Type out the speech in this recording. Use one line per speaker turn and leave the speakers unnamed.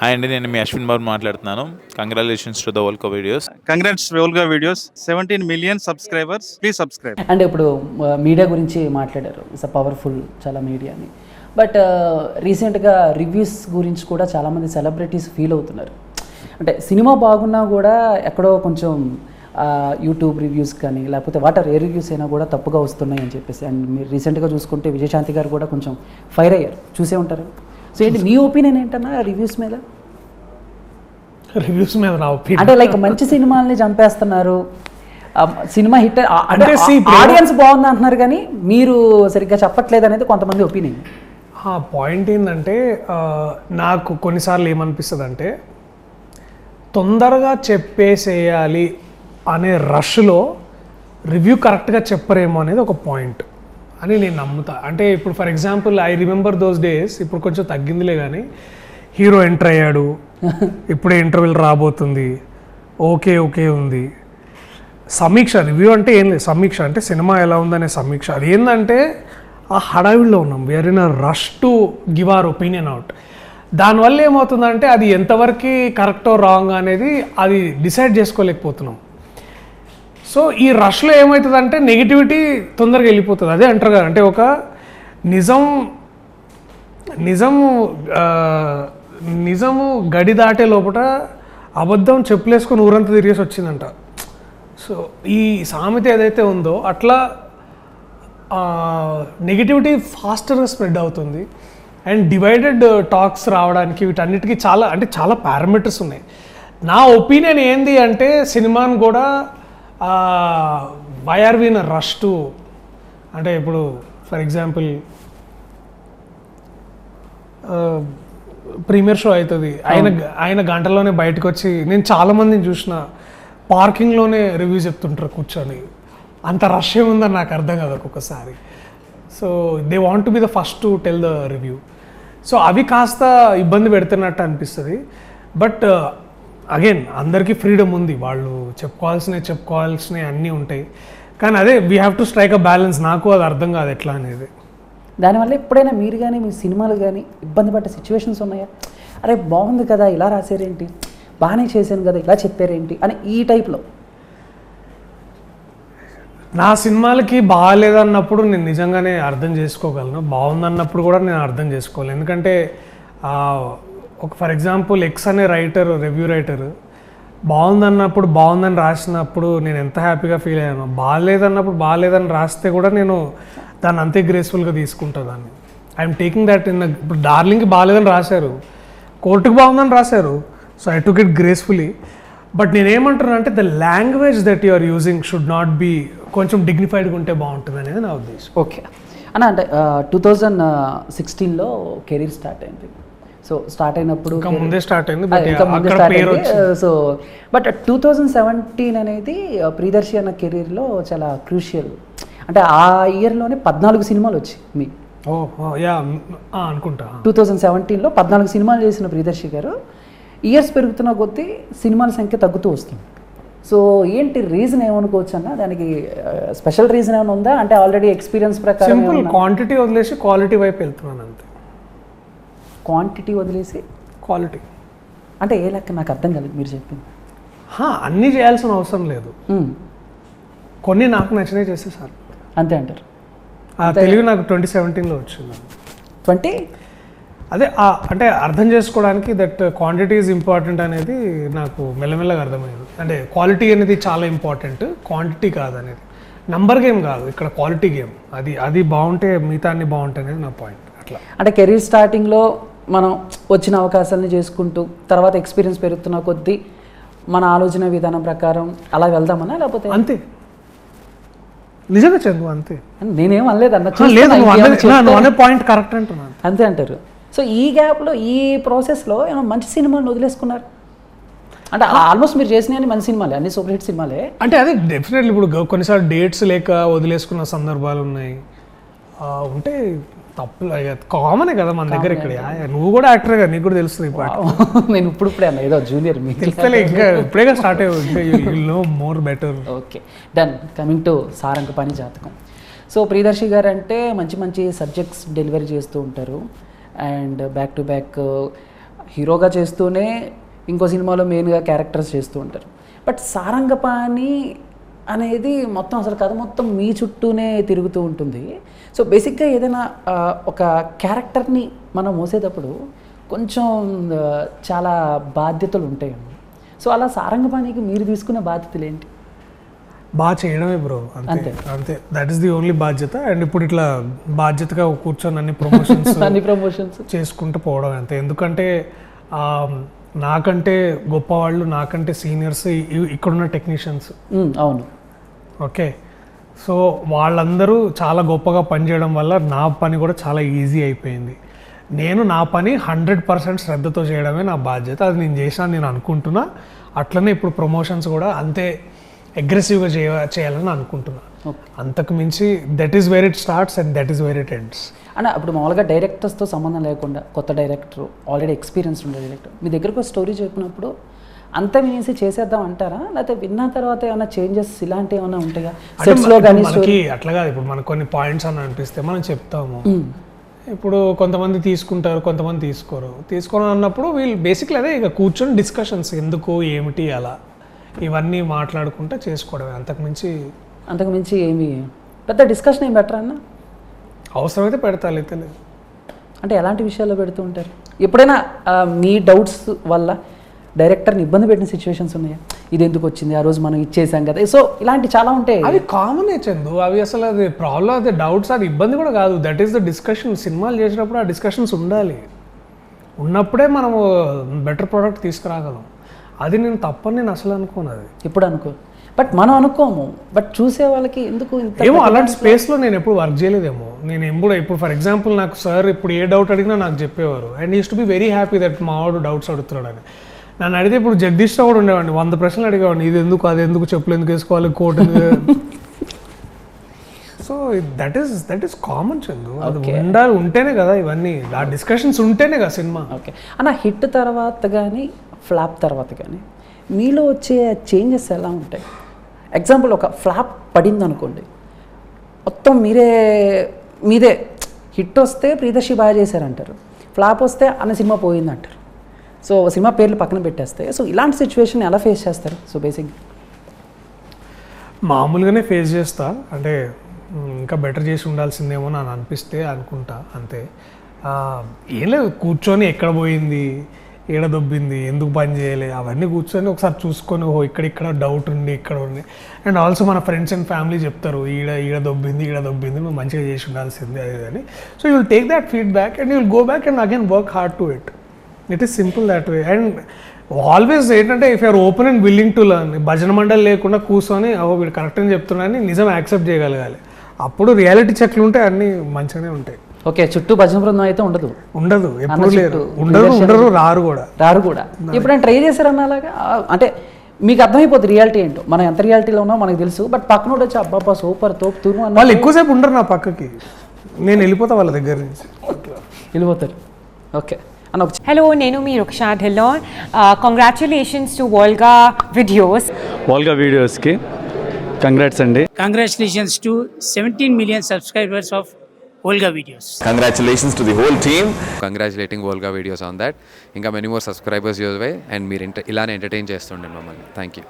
Hi అండి నేను మీ అశ్విన్ బాబు మాట్లాడుతున్నాను. Congratulations to the Wolga videos
congrats Wolga videos seventeen million subscribers please subscribe
అంటే ఇప్పుడు మీడియా గురించి మాట్లాడారు. ఇట్స్ అ పవర్ఫుల్ చాలా మీడియా అని బట్ రీసెంట్గా రివ్యూస్ గురించి కూడా చాలామంది సెలబ్రిటీస్ ఫీల్ అవుతున్నారు. అంటే సినిమా బాగున్నా కూడా ఎక్కడో కొంచెం యూట్యూబ్ రివ్యూస్ కానీ లేకపోతే వాటర్ ఏ రివ్యూస్ అయినా కూడా తప్పుగా వస్తున్నాయి అని చెప్పేసి. అండ్ మీరు రీసెంట్గా చూసుకుంటే విజయశాంతి గారు కూడా కొంచెం ఫైర్ అయ్యారు. చూసే ఉంటారు? సో ఏంటి మీ ఒపీనియన్ ఏంటన్నా? రివ్యూస్ మీద?
రివ్యూస్ మీద నా ఒపీనియన్
అంటే లైక్ మంచి సినిమాల్ని చంపేస్తున్నారు. సినిమా హిట్ అంటే ఆడియన్స్ బాగుంది అంటున్నారు కానీ మీరు సరిగ్గా చెప్పట్లేదు అనేది కొంతమంది ఒపీనియన్
ఆ పాయింట్ ఏంటంటే నాకు కొన్నిసార్లు ఏమనిపిస్తుంది అంటే తొందరగా చెప్పేసేయాలి అనే రష్లో రివ్యూ కరెక్ట్గా చెప్పరేమో అనేది ఒక పాయింట్ అని నేను నమ్ముతా. అంటే ఇప్పుడు for example I remember those days ఇప్పుడు కొంచెం తగ్గిందిలే కానీ హీరో ఎంటర్ అయ్యాడు ఇప్పుడే ఇంటర్వ్యూలు రాబోతుంది ఓకే ఓకే ఉంది. సమీక్ష రివ్యూ అంటే ఏం లేదు. సమీక్ష అంటే సినిమా ఎలా ఉందనే సమీక్ష. అది ఏంటంటే ఆ హడావిడిలో ఉన్నాం. We're in a rush to give our opinion out దానివల్ల ఏమవుతుందంటే అది ఎంతవరకు కరెక్టో రాంగ్ అనేది అది డిసైడ్ చేసుకోలేకపోతున్నాం. సో ఈ రష్లో ఏమవుతుందంటే నెగిటివిటీ తొందరగా వెళ్ళిపోతుంది. అదే అంటారు కదా అంటే ఒక నిజం నిజము నిజము గడి దాటే లోపల అబద్ధం చెప్పులేసుకొని ఊరంతా తిరిగేసి వచ్చిందంట. సో ఈ సామెత ఏదైతే ఉందో అట్లా నెగిటివిటీ ఫాస్టర్గా స్ప్రెడ్ అవుతుంది. అండ్ డివైడెడ్ టాక్స్ రావడానికి వీటన్నిటికీ చాలా అంటే చాలా పారామీటర్స్ ఉన్నాయి. నా ఒపీనియన్ ఏంది అంటే సినిమాను కూడా why are we in rush to అంటే ఇప్పుడు ఫర్ ఎగ్జాంపుల్ ప్రీమియర్ షో అవుతుంది ఆయన ఆయన గంటలోనే బయటకు వచ్చి నేను చాలా మందిని చూసిన పార్కింగ్లోనే రివ్యూ చెప్తుంటారు కూర్చొని. అంత రష్ ఏముందని నాకు అర్థం కాదు ఒక్కొక్కసారి. So they want to be the first to tell the review so అవి కాస్త ఇబ్బంది పెడుతున్నట్టు అనిపిస్తుంది. బట్ అగైన్ అందరికీ ఫ్రీడమ్ ఉంది. వాళ్ళు చెప్పుకోవాల్సినవి చెప్పుకోవాల్సినవి అన్నీ ఉంటాయి. కానీ అదే we have to strike a balance నాకు అది అర్థం కాదు ఎట్లా అనేది.
దానివల్ల ఎప్పుడైనా మీరు కానీ మీ సినిమాలు కానీ ఇబ్బంది పడ్డ సిచ్యువేషన్స్ ఉన్నాయా? అరే బాగుంది కదా ఇలా రాశారేంటి? బాగానే చేశాను కదా ఇలా చెప్పారేంటి? అని ఈ టైప్లో
నా సినిమాలకి బాగాలేదన్నప్పుడు నేను నిజంగానే అర్థం చేసుకోగలను. బాగుందన్నప్పుడు కూడా నేను అర్థం చేసుకోగలను ఎందుకంటే ఒక ఫర్ ఎగ్జాంపుల్ ఎక్స్ అనే రైటర్ రివ్యూ రైటర్ బాగుందన్నప్పుడు బాగుందని రాసినప్పుడు నేను ఎంత హ్యాపీగా ఫీల్ అయ్యాను బాగాలేదన్నప్పుడు బాగాలేదని రాస్తే కూడా నేను దాన్ని అంతే గ్రేస్ఫుల్గా తీసుకుంటా దాన్ని. ఐఎమ్ టేకింగ్ దట్ ఇన్ ఇప్పుడు డార్లింగ్కి బాగాలేదని రాశారు కోర్టుకు బాగుందని రాశారు so I took it gracefully but నేనేమంటున్నా అంటే the language that you are using should not be కొంచెం డిగ్నిఫైడ్గా ఉంటే బాగుంటుంది అనేది నా ఉద్దేశం.
ఓకే అన్న అంటే టూ థౌజండ్ సిక్స్టీన్లో కెరీర్ స్టార్ట్ అయింది. సో స్టార్ట్ అయినప్పుడు
ముందే స్టార్ట్ అయింది
ఇంకా ముందే స్టార్ట్ అయింది. So but two thousand seventeen అనేది ప్రియదర్శి అన్న కెరీర్లో చాలా క్రూషియల్. అంటే ఆ ఇయర్లోనే పద్నాలుగు సినిమాలు వచ్చాయి మీ.
అనుకుంటా.
టూ థౌజండ్ సెవెంటీన్లో పద్నాలుగు సినిమాలు చేసిన ప్రియదర్శి గారు ఇయర్స్ పెరుగుతున్న కొద్దీ సినిమాల సంఖ్య తగ్గుతూ వస్తుంది. సో ఏంటి రీజన్ ఏమనుకోవచ్చు అన్న దానికి స్పెషల్ రీజన్ ఏమైనా ఉందా? అంటే ఆల్రెడీ ఎక్స్పీరియన్స్ ప్రకారం
క్వాంటిటీ వదిలేసి క్వాలిటీ వైపు వెళ్తున్నాను అంతే.
క్వాంటిటీ వదిలేసి
క్వాలిటీ
అంటే ఏ లెక్క నాకు అర్థం కాలేదు మీరు చెప్పింది.
హా, అన్నీ చేయాల్సిన అవసరం లేదు. కొన్ని నాకు నచ్చినవి చేసేసారు
అంతే అంటారు.
ఆ తెలుగు నాకు ట్వంటీ సెవెంటీన్లో వచ్చింది.
ట్వంటీ?
అదే అంటే అర్థం చేసుకోవడానికి దట్ క్వాంటిటీ ఈజ్ ఇంపార్టెంట్ అనేది నాకు మెల్లమెల్లగా అర్థమైంది. అంటే క్వాలిటీ అనేది చాలా ఇంపార్టెంట్ క్వాంటిటీ కాదు అనేది నంబర్ గేమ్ కాదు ఇక్కడ క్వాలిటీ గేమ్ అది అది బాగుంటే మిగతా అన్ని బాగుంటాయి అనేది నా పాయింట్ అట్లా.
అంటే కెరీర్ స్టార్టింగ్లో మనం వచ్చిన అవకాశాలని చేసుకుంటూ తర్వాత ఎక్స్పీరియన్స్ పెరుగుతున్న కొద్దీ మన ఆలోచన విధానం ప్రకారం అలా వెళ్దామనా లేకపోతే?
అంతే. నిజంగా చందు అంతే.
నేనేం అనలేదు అన్న
పాయింట్ కరెక్ట్ అంటున్నాను.
అంతే అంటారు. సో ఈ గ్యాప్లో ఈ ప్రాసెస్లో ఏమైనా మంచి సినిమాలు వదిలేసుకున్నారు? అంటే ఆల్మోస్ట్ మీరు చేసినవి మంచి సినిమాలే అన్ని సూపర్ హిట్ సినిమాలే.
అంటే అదే డెఫినెట్లీ ఇప్పుడు కొన్నిసార్లు డేట్స్ లేక వదిలేసుకున్న సందర్భాలు ఉన్నాయి. ఉంటే తప్పు కామనే కదా మన దగ్గర ఇక్కడ. నువ్వు కూడా యాక్టర్ కదా నీకు కూడా తెలుస్తుంది పాట.
నేను ఇప్పుడు ఇప్పుడే అన్న ఏదో జూనియర్ మీకు
తెలుస్తలే ఇంకా ఇప్పుడేగా స్టార్ట్ అయ్యి no more better
okay done coming to Saranga పని జాతకం. సో ప్రియదర్శి గారు అంటే మంచి మంచి సబ్జెక్ట్స్ డెలివరీ చేస్తూ ఉంటారు. అండ్ బ్యాక్ టు బ్యాక్ హీరోగా చేస్తూనే ఇంకో సినిమాలో మెయిన్గా క్యారెక్టర్స్ చేస్తూ ఉంటారు. బట్ సారంగపాణి అనేది మొత్తం అసలు కథ మొత్తం మీ చుట్టూనే తిరుగుతూ ఉంటుంది. సో బేసిక్గా ఏదైనా ఒక క్యారెక్టర్ని మనం మోసేటప్పుడు కొంచెం చాలా బాధ్యతలు ఉంటాయి సో అలా సారంగపాణికి మీరు తీసుకున్న బాధ్యతలు ఏంటి?
బాగా చేయడమే బ్రో అంతే
అంతే.
దట్ ఈస్ ది ఓన్లీ బాధ్యత. అండ్ ఇప్పుడు ఇట్లా బాధ్యతగా కూర్చొని అన్ని ప్రమోషన్స్
అన్ని ప్రమోషన్స్
చేసుకుంటూ పోవడం అంతే. ఎందుకంటే నాకంటే గొప్పవాళ్ళు నాకంటే సీనియర్స్ ఇక్కడున్న టెక్నీషియన్స్
అవును.
ఓకే. సో వాళ్ళందరూ చాలా గొప్పగా పనిచేయడం వల్ల నా పని కూడా చాలా ఈజీ అయిపోయింది. నేను నా పని హండ్రెడ్ పర్సెంట్ శ్రద్ధతో చేయడమే నా బాధ్యత. అది నేను చేశాను నేను అనుకుంటున్నా. అట్లనే ఇప్పుడు ప్రమోషన్స్ కూడా అంతే అగ్రెసివ్గా చేయ చేయాలని అనుకుంటున్నా. అంతకు మించి that is where it starts and that is where it ends
అన్న ఇప్పుడు మామూలుగా డైరెక్టర్స్తో సంబంధం లేకుండా కొత్త డైరెక్టర్ ఆల్రెడీ ఎక్స్పీరియన్స్ ఉండే డైరెక్టర్ మీ దగ్గరకు స్టోరీ చెప్పినప్పుడు అంతా వినేసి చేసేద్దాం అంటారా? లేకపోతే విన్న తర్వాత ఏమైనా చేంజెస్ ఇలాంటివి ఏమైనా ఉంటాయా? సెట్స్లో కానీ
అట్లా కాదు. ఇప్పుడు మనకు కొన్ని పాయింట్స్ అని అనిపిస్తే మనం చెప్తాము. ఇప్పుడు కొంతమంది తీసుకుంటారు కొంతమంది తీసుకోరు. తీసుకోను అన్నప్పుడు వీళ్ళు బేసిక్లీ అదే ఇక కూర్చొని డిస్కషన్స్ ఎందుకు ఏమిటి అలా. ఇవన్నీ మాట్లాడుకుంటే చేసుకోవడమే. అంతకుమించి
అంతకు మించి ఏమి పెద్ద డిస్కషన్ ఏం బెటర్ అన్న?
అవసరమైతే పెడతా లేదు
అంటే ఎలాంటి విషయాల్లో పెడుతూ ఉంటారు? ఎప్పుడైనా మీ డౌట్స్ వల్ల డైరెక్టర్ని ఇబ్బంది పెట్టిన సిచ్యువేషన్స్ ఉన్నాయా. ఇది ఎందుకు వచ్చింది? ఆ రోజు మనం ఇచ్చేసాం కదా. సో ఇలాంటి చాలా ఉంటాయి.
అవి కామన్ చందు. అవి అసలు అది ప్రాబ్లం అది డౌట్స్ అది ఇబ్బంది కూడా కాదు. దట్ ఈస్ ద డిస్కషన్ సినిమాలు చేసినప్పుడు ఆ డిస్కషన్స్ ఉండాలి. ఉన్నప్పుడే మనము బెటర్ ప్రోడక్ట్ తీసుకురాగలం. అది నేను తప్పని నేను అసలు అనుకోను అది.
ఇప్పుడు అనుకో? బట్ మనం అనుకోము. బట్ చూసే వాళ్ళకి ఎందుకు
ఏమో అలాంటి స్పేస్లో నేను ఎప్పుడు వర్క్ చేయలేదేమో. నేను ఎప్పుడు ఇప్పుడు ఫర్ ఎగ్జాంపుల్ నాకు సార్ ఇప్పుడు ఏ డౌట్ అడిగినా నాకు చెప్పేవారు. And used to be very happy that మా వాడు డౌట్స్ అడుగుతున్నాడని నన్ను అడిగితే ఇప్పుడు జగదీష్ రావు కూడా ఉండేవాడిని. వంద ప్రశ్నలు అడిగేవాడిని. ఇది ఎందుకు అది ఎందుకు చెప్పులు ఎందుకు వేసుకోవాలి coat so that is that is common Chandu. అది ఉండాలి ఉంటేనే కదా ఇవన్నీ. ఆ డిస్కషన్స్ ఉంటేనే కదా సినిమా.
ఓకే అన్న హిట్ తర్వాత కానీ ఫ్లాప్ తర్వాత కానీ మీలో వచ్చే చేంజెస్ ఎలా ఉంటాయి? ఎగ్జాంపుల్ ఒక ఫ్లాప్ పడింది అనుకోండి మొత్తం మీరే మీదే. హిట్ వస్తే ప్రియదర్శి బాగా చేశారంటారు. ఫ్లాప్ వస్తే అన్న సినిమా పోయింది అంటారు సో సినిమా పేర్లు పక్కన పెట్టేస్తే సో ఇలాంటి సిచ్యువేషన్ ఎలా ఫేస్ చేస్తారు? సో బేసిక్
మామూలుగానే ఫేస్ చేస్తా. అంటే ఇంకా బెటర్ చేసి ఉండాల్సిందేమో అని అనిపిస్తే అనుకుంటా అంతే. ఏం లేదు కూర్చొని ఎక్కడ పోయింది ఏడ దొబ్బింది ఎందుకు పని చేయలే అవన్నీ కూర్చొని ఒకసారి చూసుకొని ఓహో ఇక్కడ ఇక్కడ డౌట్ ఉంది ఇక్కడ ఉంది. అండ్ ఆల్సో మన ఫ్రెండ్స్ అండ్ ఫ్యామిలీ చెప్తారు ఈడ ఈడ దొబ్బింది ఈడ దొబ్బింది నువ్వు మంచిగా చేసి ఉండాల్సింది అది అని. So you will take that feedback and you will go back and again work hard to it it is simple that way and always ఏంటంటే if you're open and willing to learn భజన మండలి లేకుండా కూర్చొని ఓ వీడు correct అని చెప్తున్నాడని నిజం accept చేయగలగాలి. అప్పుడు రియాలిటీ చెక్లు ఉంటే అన్నీ మంచిగానే ఉంటాయి.
ఓకే చుట్టూ భజన బృందం అయితే ఉండదు.
ఉండదు ఎప్పుడు లేరు ఉండరు ఉండరు రారు కూడా.
రారు కూడా. ఎప్పుడైనా ట్రై చేశారన్న అలాగా? అంటే మీకు అర్థమైపోతుంది రియాలిటీ ఏంటో. మనం ఎంత రియాలిటీలో ఉన్నామో మనకు తెలుసు. బట్ పక్కన వచ్చి అబ్బాబ్బా సూపర్ తోపు తురు అన్న
వాళ్ళు ఎక్కువసేపు ఉండరు నా పక్కకి. నేను వెళ్ళిపోతా వాళ్ళ దగ్గర నుంచి.
వెళ్ళిపోతారు. ఓకే.
హలో నేను మీ Ruksha Dhillon congratulations to Volga videos
Volga వీడియోస్కి కంగ్రాట్స్ అండి
congratulations to seventeen million subscribers of Volga videos
congratulations to the whole team
congratulating Volga videos on that ఇంకా many more subscribers use why and మీరు ఇంట ఇలానే entertain చేస్తుండే మమ్మల్ని. Thank you